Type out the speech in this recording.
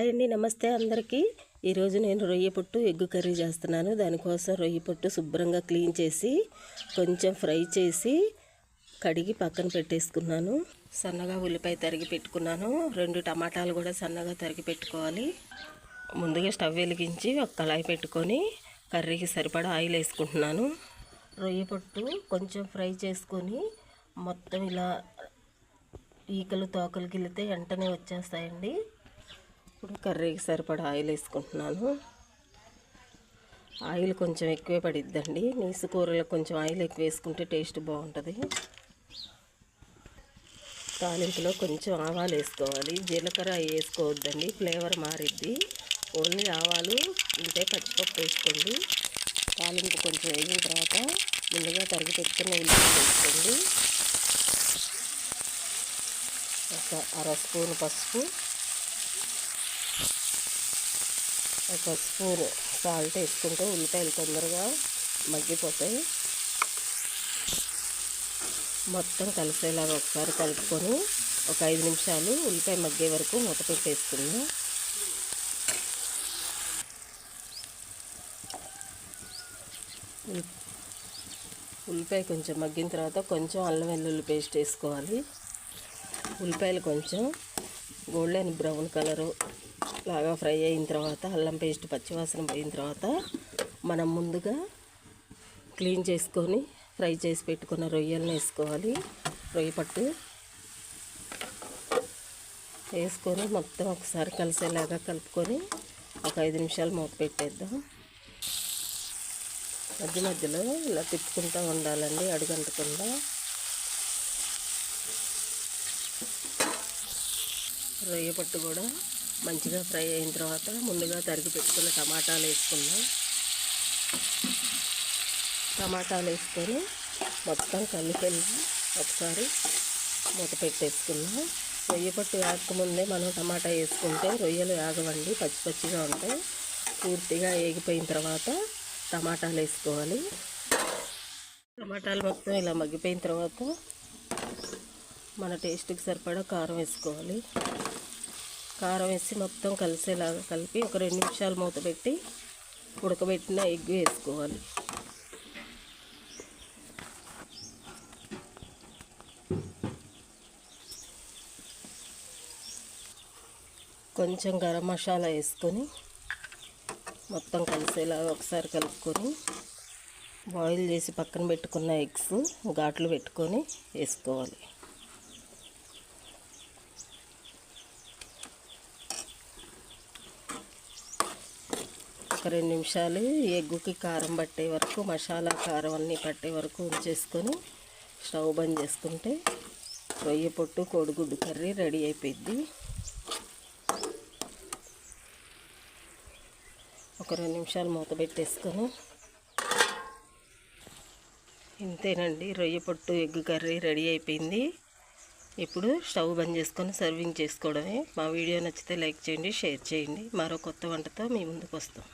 Hi అండి నమస్తే అందరికీ. ఈరోజు నేను రొయ్య పొట్టు ఎగ్గు కర్రీ చేస్తున్నాను. దానికోసం రొయ్య పొట్టు శుభ్రంగా క్లీన్ చేసి కొంచెం ఫ్రై చేసి కడిగి పక్కన పెట్టేసుకున్నాను. సన్నగా ఉల్లిపాయ తరిగి పెట్టుకున్నాను. రెండు టమాటాలు కూడా సన్నగా తరిగి పెట్టుకోవాలి. ముందుగా స్టవ్ వెలిగించి ఒక కళాయి పెట్టుకొని కర్రీకి సరిపడా ఆయిల్ వేసుకుంటున్నాను. రొయ్య పొట్టు కొంచెం ఫ్రై చేసుకొని మొత్తం ఇలా ఈకలు తోకలు గిలితే వెంటనే వచ్చేస్తాయండి. ఇప్పుడు కర్రీకి సరిపడా ఆయిల్ వేసుకుంటున్నాను. ఆయిల్ కొంచెం ఎక్కువే పడిద్దండి. నీసు కూరలకు కొంచెం ఆయిల్ ఎక్కువ వేసుకుంటే టేస్ట్ బాగుంటుంది. తాలింపులో కొంచెం ఆవాలు వేసుకోవాలి. జీలకర్ర వేసుకోవద్దండి. ఫ్లేవర్ మారిద్ది. ఓన్లీ ఆవాలు ఉంటే పచ్చిపప్పు వేసుకోండి. తాలింపు కొంచెం వేగిన తర్వాత ముందుగా తరిగి పెట్టుకున్న ఉల్లిపాయలు వేసుకోండి. ఒక అర స్పూన్ పసుపు. ఒక స్పూన్ సాల్ట్ వేసుకుంటే ఉల్లిపాయలు తొందరగా మగ్గిపోతాయి. మొత్తం కలిసేలాగా ఒకసారి కలుపుకొని ఒక ఐదు నిమిషాలు ఉల్లిపాయ మగ్గే వరకు మూత పెట్టేసుకుందాం. ఉల్లిపాయ కొంచెం మగ్గిన తర్వాత కొంచెం అల్లం వెల్లుల్లి పేస్ట్ వేసుకోవాలి. ఉల్లిపాయలు కొంచెం గోల్డెన్ బ్రౌన్ కలరు బాగా ఫ్రై అయిన తర్వాత అల్లం పేస్ట్ పచ్చివాసన పోయిన తర్వాత మనం ముందుగా క్లీన్ చేసుకొని ఫ్రై చేసి పెట్టుకున్న రొయ్యలను వేసుకోవాలి. రొయ్య పట్టు వేసుకొని మొత్తం ఒకసారి కలిసేలాగా కలుపుకొని ఒక ఐదు నిమిషాలు మూత పెట్టేద్దాం. మధ్య మధ్యలో ఇలా తిప్పుకుంటూ ఉండాలండి అడుగంటకుండా. రొయ్య పట్టు కూడా మంచిగా ఫ్రై అయిన తర్వాత ముందుగా తరిగి పెట్టుకున్న టమాటాలు వేసుకుందాం. టమాటాలు వేసుకొని మొత్తం కలిపి ఒకసారి మూత పెట్టేసుకుందాం. రొయ్య పట్టు వేగకముందే మనం టమాటా వేసుకుంటే రొయ్యలు వేగవండి పచ్చి పచ్చిగా ఉంటాయి. పూర్తిగా వేగిపోయిన తర్వాత టమాటాలు వేసుకోవాలి. టమాటాలు మొత్తం ఇలా మగ్గిపోయిన తర్వాత మన టేస్ట్కి సరిపడా కారం వేసుకోవాలి. కారం వేసి మొత్తం కలిసేలాగా కలిపి ఒక రెండు నిమిషాలు మూత పెట్టి ఉడకబెట్టిన ఎగ్ వేసుకోవాలి. కొంచెం గరం మసాలా వేసుకొని మొత్తం కలిసేలాగా ఒకసారి కలుపుకొని బాయిల్ చేసి పక్కన పెట్టుకున్న ఎగ్స్ ఘాట్లు పెట్టుకొని వేసుకోవాలి. ఒక రెండు నిమిషాలు ఎగ్గుకి కారం పట్టే వరకు మసాలా కారం అన్నీ పట్టే వరకు ఉంచేసుకొని స్టవ్ బంద్ చేసుకుంటే రొయ్య పొట్టు కోడిగుడ్డు కర్రీ రెడీ అయిపోయింది ఒక రెండు నిమిషాలు మూత పెట్టేసుకొని ఇంతేనండి రొయ్య పొట్టు ఎగ్గు కర్రీ రెడీ అయిపోయింది. ఇప్పుడు స్టవ్ బంద్ చేసుకొని సర్వింగ్ చేసుకోవడమే. మా వీడియో నచ్చితే లైక్ చేయండి షేర్ చేయండి. మరో కొత్త వంటతో మీ ముందుకు వస్తాం.